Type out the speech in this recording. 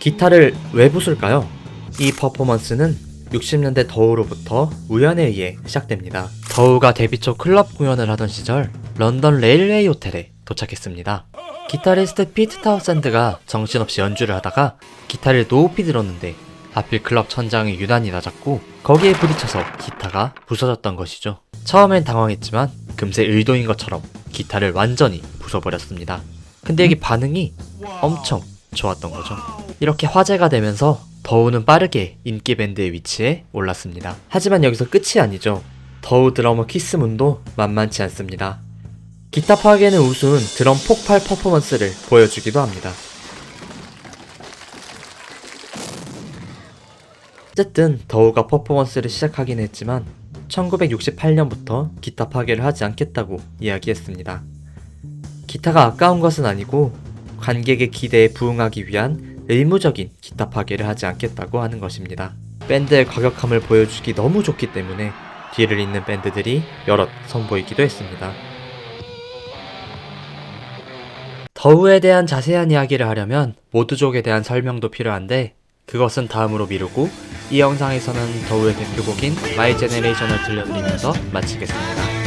기타를 왜 부술까요? 이 퍼포먼스는 60년대 더우로부터 우연에 의해 시작됩니다. 더우가 데뷔 초 클럽 공연을 하던 시절 런던 레일웨이 호텔에 도착했습니다. 기타리스트 피트 타우샌드가 정신없이 연주를 하다가 기타를 높이 들었는데 하필 클럽 천장이 유난히 낮았고 거기에 부딪혀서 기타가 부서졌던 것이죠. 처음엔 당황했지만 금세 의도인 것처럼 기타를 완전히 부숴버렸습니다. 근데 이게 반응이 엄청 좋았던 거죠. 이렇게 화제가 되면서 더우는 빠르게 인기 밴드의 위치에 올랐습니다. 하지만 여기서 끝이 아니죠. 더우 드러머 키스문도 만만치 않습니다. 기타 파괴는 우스운 드럼 폭발 퍼포먼스를 보여주기도 합니다. 어쨌든 더우가 퍼포먼스를 시작하긴 했지만 1968년부터 기타 파괴를 하지 않겠다고 이야기했습니다. 기타가 아까운 것은 아니고 관객의 기대에 부응하기 위한 의무적인 기타 파괴를 하지 않겠다고 하는 것입니다. 밴드의 과격함을 보여주기 너무 좋기 때문에 뒤를 잇는 밴드들이 여럿 선보이기도 했습니다. 더우에 대한 자세한 이야기를 하려면 모두족에 대한 설명도 필요한데 그것은 다음으로 미루고 이 영상에서는 더우의 대표곡인 마이 제네레이션을 들려드리면서 마치겠습니다.